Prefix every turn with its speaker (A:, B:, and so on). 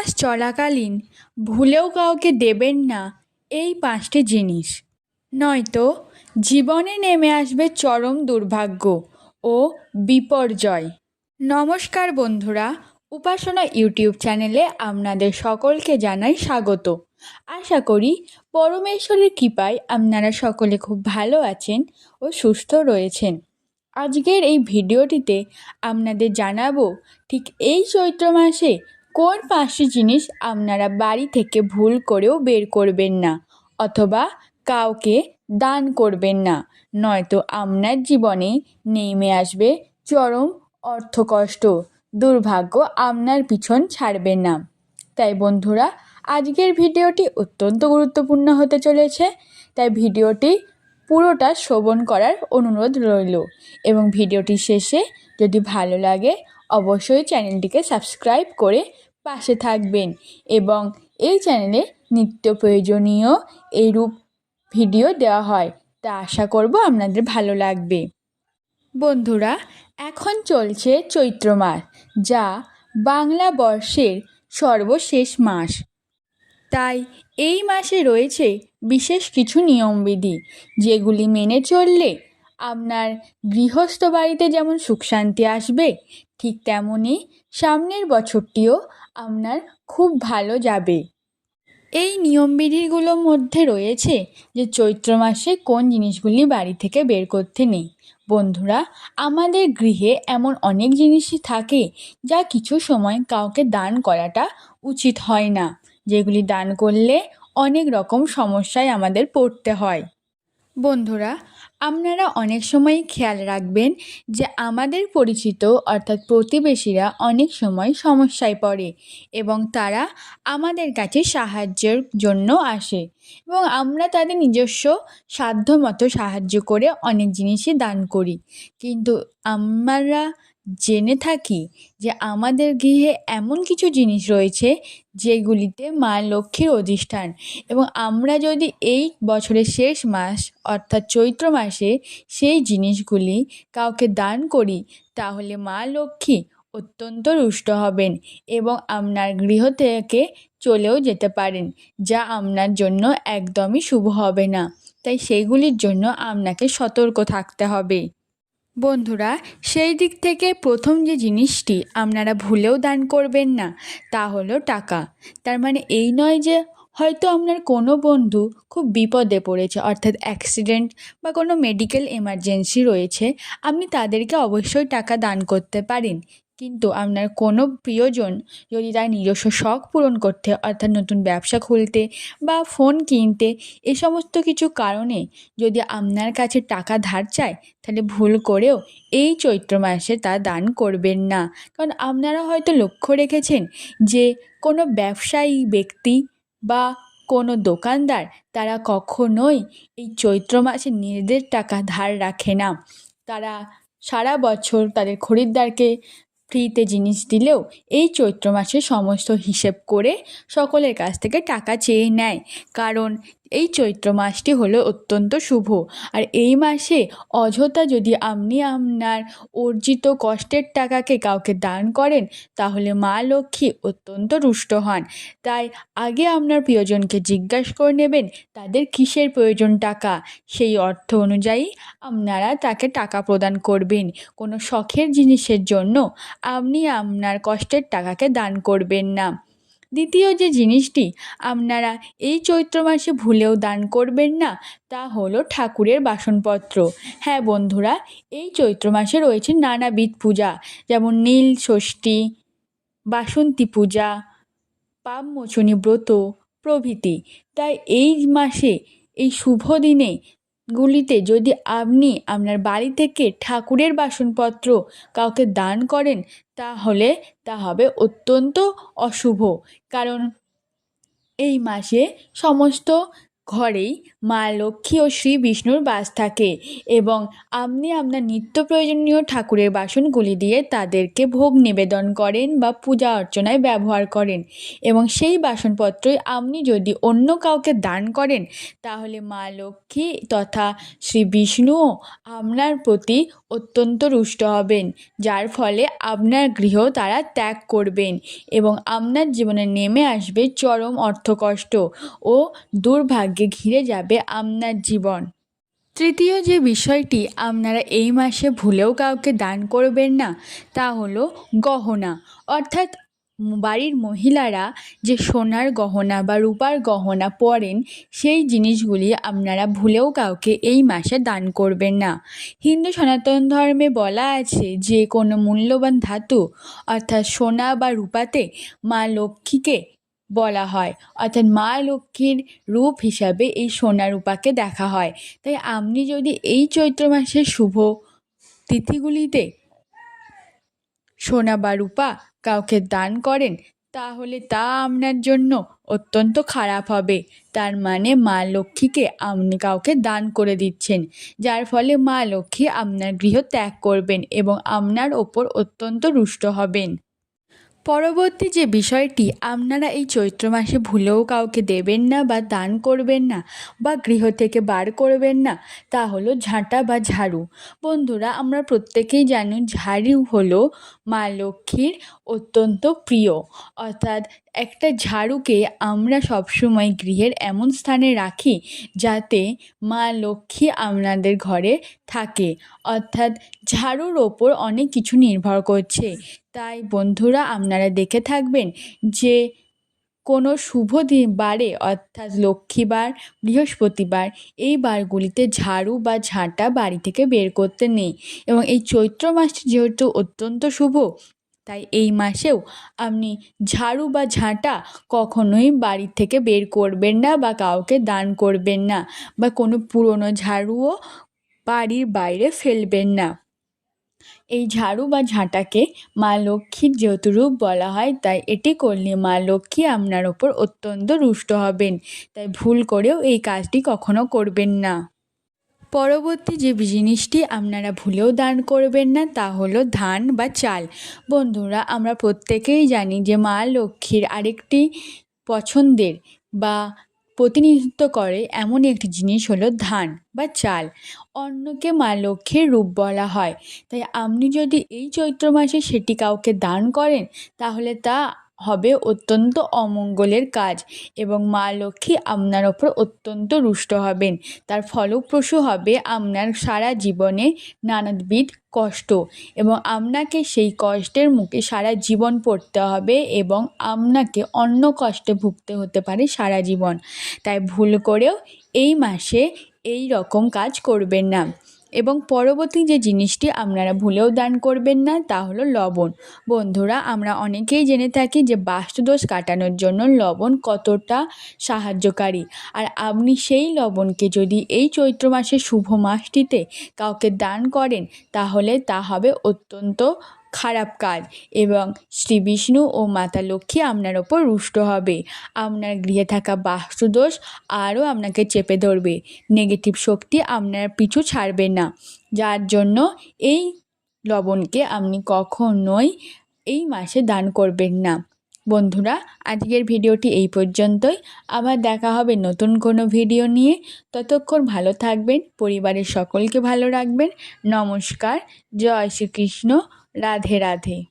A: মাস চলাকালীন ভুলেও কাউকে দেবেন না এই পাঁচটি জিনিস। নয়তো জীবনে নেমে আসবে চরম দুর্ভাগ্য ও বিপর্যয়। নমস্কার বন্ধুরা, উপাসনা ইউটিউব চ্যানেলে আপনাদের সকলকে জানাই স্বাগত। আশা করি পরমেশ্বরের কৃপায় আপনারা সকলে খুব ভালো আছেন ও সুস্থ রয়েছেন। আজকের এই ভিডিওটিতে আপনাদের জানাব ঠিক এই চৈত্র মাসে কোন পাঁচটি জিনিস আপনারা বাড়ি থেকে ভুল করেও বের করবেন না অথবা কাউকে দান করবেন না? নয়তো আপনার জীবনে নেমে আসবে চরম অর্থকষ্ট। দুর্ভাগ্য আপনার পিছন ছাড়বে না। তাই বন্ধুরা, আজকের ভিডিওটি অত্যন্ত গুরুত্বপূর্ণ হতে চলেছে। তাই ভিডিওটি পুরোটা শ্রবণ করার অনুরোধ রইল এবং ভিডিওটি শেষে যদি ভালো লাগে, অবশ্যই চ্যানেলটিকে সাবস্ক্রাইব করে পাশে থাকবেন এবং এই চ্যানেলে নিত্য প্রয়োজনীয় এইরূপ ভিডিও দেওয়া হয়, তা আশা করব আপনাদের ভালো লাগবে। বন্ধুরা, এখন চলছে চৈত্র মাস, যা বাংলা বর্ষের সর্বশেষ মাস। তাই এই মাসে রয়েছে বিশেষ কিছু নিয়মবিধি, যেগুলি মেনে চললে আপনার গৃহস্থ বাড়িতে যেমন সুখ শান্তি আসবে, ঠিক তেমনই সামনের বছরটিও আপনার খুব ভালো যাবে। এই নিয়মবিধিগুলোর মধ্যে রয়েছে যে চৈত্র মাসে কোন জিনিসগুলি বাড়ি থেকে বের করতে নেই। বন্ধুরা, আমাদের গৃহে এমন অনেক জিনিসই থাকে যা কিছু সময় কাউকে দান করাটা উচিত হয় না, যেগুলি দান করলে অনেক রকম সমস্যায় আমাদের পড়তে হয়। বন্ধুরা আপনারা অনেক সময় খেয়াল রাখবেন যে আমাদের পরিচিত, অর্থাৎ প্রতিবেশীরা অনেক সময় সমস্যায় পড়ে এবং তারা আমাদের কাছে সাহায্যের জন্য আসে এবং আমরা তাদের নিজস্ব সাধ্যমতো সাহায্য করে অনেক জিনিসই দান করি। কিন্তু আমরা জেনে থাকি যে আমাদের গৃহে এমন কিছু জিনিস রয়েছে যেগুলিতে মা লক্ষ্মীর অধিষ্ঠান। এবং আমরা যদি এই বছরের শেষ মাস, অর্থাৎ চৈত্র মাসে সেই জিনিসগুলি কাউকে দান করি, তাহলে মা লক্ষ্মী অত্যন্ত রুষ্ট হবেন এবং আপনার গৃহ থেকে চলেও যেতে পারেন, যা আপনার জন্য একদমই শুভ হবে না। তাই সেইগুলির জন্য আপনাকে সতর্ক থাকতে হবে। বন্ধুরা, সেই দিক থেকে প্রথম যে জিনিসটি আপনারা ভুলেও দান করবেন না, তা হলো টাকা। তার মানে এই নয় যে হয়তো আপনার কোনো বন্ধু খুব বিপদে পড়েছে, অর্থাৎ অ্যাক্সিডেন্ট বা কোনো মেডিকেল এমার্জেন্সি রয়েছে, আপনি তাদেরকে অবশ্যই টাকা দান করতে পারেন। কিন্তু আপনার কোনো প্রিয়জন যদি তার নিজস্ব শখ পূরণ করতে অর্থাৎ নতুন ব্যবসা খুলতে বা ফোন কিনতে এ সমস্ত কিছু কারণে যদি আপনার কাছে টাকা ধার চায়, তাহলে ভুল করেও এই চৈত্র মাসে তা দান করবেন না। কারণ আপনারা হয়তো লক্ষ্য রেখেছেন যে কোনো ব্যবসায়ী ব্যক্তি বা কোনো দোকানদার তারা কখনোই এই চৈত্র মাসে নিজেদের টাকা ধার রাখে না। তারা সারা বছর তাদের খরিদ্দারকে ফ্রিতে জিনিস দিলেও এই চৈত্র মাসে সমস্ত হিসেব করে সকলের কাছ থেকে টাকা চেয়ে নেয়। কারণ এই চৈত্র মাসটি হলো অত্যন্ত শুভ। আর এই মাসে অযথা যদি আপনি আপনার অর্জিত কষ্টের টাকাকে কাউকে দান করেন, তাহলে মা লক্ষ্মী অত্যন্ত রুষ্ট হন। তাই আগে আপনার প্রিয়জনকে জিজ্ঞাসা করে নেবেন, তাদের কিসের প্রয়োজন টাকা? সেই অর্থ অনুযায়ী আপনারা তাকে টাকা প্রদান করবেন। কোনো শখের জিনিসের জন্য আপনি আপনার কষ্টের টাকাকে দান করবেন না। দ্বিতীয় যে জিনিসটি, আপনারা এই চৈত্র মাসে ভুলেও দান করবেন না, তা হলো ঠাকুরের বাসনপত্র। হ্যাঁ বন্ধুরা, এই চৈত্র মাসে রয়েছে নানাবিধ পূজা, যেমন নীল ষষ্ঠী, বাসন্তী পূজা পাপমোচনী ব্রত প্রভৃতি। তাই এই মাসে, এই শুভ দিনে গুলিতে যদি আপনি আপনার বাড়ি থেকে ঠাকুরের বাসনপত্র কাউকে দান করেন, তাহলে তা হবে অত্যন্ত অশুভ। কারণ এই মাসে সমস্ত ঘরেই মা লক্ষ্মী ও শ্রী বিষ্ণুর বাস থাকে এবং আপনি আপনার নিত্য প্রয়োজনীয় ঠাকুরের বাসনগুলি দিয়ে তাদেরকে ভোগ নিবেদন করেন বা পূজা অর্চনায় ব্যবহার করেন। এবং সেই বাসনপত্রই আপনি যদি অন্য কাউকে দান করেন, তাহলে মা লক্ষ্মী তথা শ্রী বিষ্ণুও আপনার প্রতি অত্যন্ত রুষ্ট হবেন, যার ফলে আপনার গৃহ তারা ত্যাগ করবেন এবং আপনার জীবনে নেমে আসবে চরম অর্থকষ্ট ও দুর্ভাগ্যে ঘিরে যাবে আপনার জীবন। তৃতীয় যে বিষয়টি, আপনারা এই মাসে ভুলেও কাউকে দান করবেন না, তা হলো গহনা। অর্থাৎ বাড়ির মহিলারা যে সোনার গহনা বা রূপার গহনা পরেন, সেই জিনিসগুলি আপনারা ভুলেও কাউকে এই মাসে দান করবেন না। হিন্দু সনাতন ধর্মে বলা আছে, যে কোনো মূল্যবান ধাতু, অর্থাৎ সোনা বা রূপাতে মা লক্ষ্মীকে বলা হয়, অর্থাৎ মা লক্ষ্মীর রূপ হিসাবে এই সোনা রূপাকে দেখা হয়। তাই আপনি যদি এই চৈত্র মাসের শুভ তিথিগুলিতে সোনা বা রূপা কাউকে দান করেন, তাহলে তা আপনার জন্য অত্যন্ত খারাপ হবে। তার মানে মা লক্ষ্মীকে আপনি কাউকে দান করে দিচ্ছেন, যার ফলে মা লক্ষ্মী আপনার গৃহ ত্যাগ করবেন এবং আপনার ওপর অত্যন্ত রুষ্ট হবেন। পরবর্তী যে বিষয়টি, আপনারা এই চৈত্র মাসে ভুলেও কাউকে দেবেন না বা দান করবেন না বা গৃহ থেকে বার করবেন না, তা হলো ঝাঁটা বা ঝাড়ু। বন্ধুরা, আমরা প্রত্যেকেই জানি ঝাড়ু হলো মা লক্ষ্মীর অত্যন্ত প্রিয়। অর্থাৎ একটা ঝাড়ুকে আমরা সবসময় গৃহের এমন স্থানে রাখি যাতে মা লক্ষ্মী আপনাদের ঘরে থাকে। অর্থাৎ ঝাড়ুর ওপর অনেক কিছু নির্ভর করছে। তাই বন্ধুরা, আপনারা দেখে থাকবেন যে কোনো শুভ দিন বারে অর্থাৎ লক্ষ্মীবার, বৃহস্পতিবার, এই বারগুলিতে ঝাড়ু বা ঝাঁটা বাড়ি থেকে বের করতে নেই। এবং এই চৈত্র মাসটি যেহেতু অত্যন্ত শুভ তাই এই মাসেও আপনি ঝাড়ু বা ঝাঁটা কখনোই বাড়ির থেকে বের করবেন না বা কাউকে দান করবেন না বা কোনো পুরনো ঝাড়ুও বাড়ির বাইরে ফেলবেন না। এই ঝাড়ু বা ঝাঁটাকে মা লক্ষ্মীর যেহেতু রূপ বলা হয় তাই এটি করলে মা লক্ষ্মী আপনার ওপর অত্যন্ত রুষ্ট হবেন। তাই ভুল করেও এই কাজটি কখনো করবেন না। পরবর্তী যে জিনিসটি আপনারা ভুলেও দান করবেন না, তা হলো ধান বা চাল। বন্ধুরা, আমরা প্রত্যেকেই জানি যে মা লক্ষ্মীর আরেকটি পছন্দের বা প্রতিনিধিত্ব করে এমন একটি জিনিস হলো ধান বা চাল। অন্যকে মা লক্ষ্মীর রূপ বলা হয়। তাই আপনি যদি এই চৈত্র মাসে সেটি কাউকে দান করেন, তাহলে তা হবে অত্যন্ত অমঙ্গলের কাজ এবং মা লক্ষ্মী আপনার ওপর অত্যন্ত রুষ্ট হবেন। তার ফলপ্রসূ হবে আপনার সারা জীবনে নানাবিধ কষ্ট এবং আপনাকে সেই কষ্টের মুখে সারা জীবন পড়তে হবে এবং আপনাকে অন্য কষ্টে ভুগতে হতে পারে সারা জীবন। তাই ভুল করেও এই মাসে এই রকম কাজ করবেন না। এবং পরবর্তী যে জিনিসটি আপনারা ভুলেও দান করবেন না, তা হলো লবণ। বন্ধুরা, আমরা অনেকেই জেনে থাকি যে বাস্তুদোষ কাটানোর জন্য লবণ কতটা সাহায্যকারী। আর আপনি সেই লবণকে যদি এই চৈত্র মাসে শুভ মাসটিতে কাউকে দান করেন, তাহলে তা হবে অত্যন্ত খারাপ কাজ এবং শ্রী বিষ্ণু ও মাতা লক্ষ্মী আপনার ওপর রুষ্ট হবে। আপনার গৃহে থাকা বাস্তুদোষ আরও আপনাকে চেপে ধরবে। নেগেটিভ শক্তি আপনার পিছু ছাড়বে না। যার জন্য এই লবণকে আপনি কখনোই এই মাসে দান করবেন না। বন্ধুরা, আজকের ভিডিওটি এই পর্যন্তই। আবার দেখা হবে নতুন কোনো ভিডিও নিয়ে। ততক্ষণ ভালো থাকবেন, পরিবারের সকলকে ভালো রাখবেন। নমস্কার, জয় শ্রীকৃষ্ণ। राधे राधे।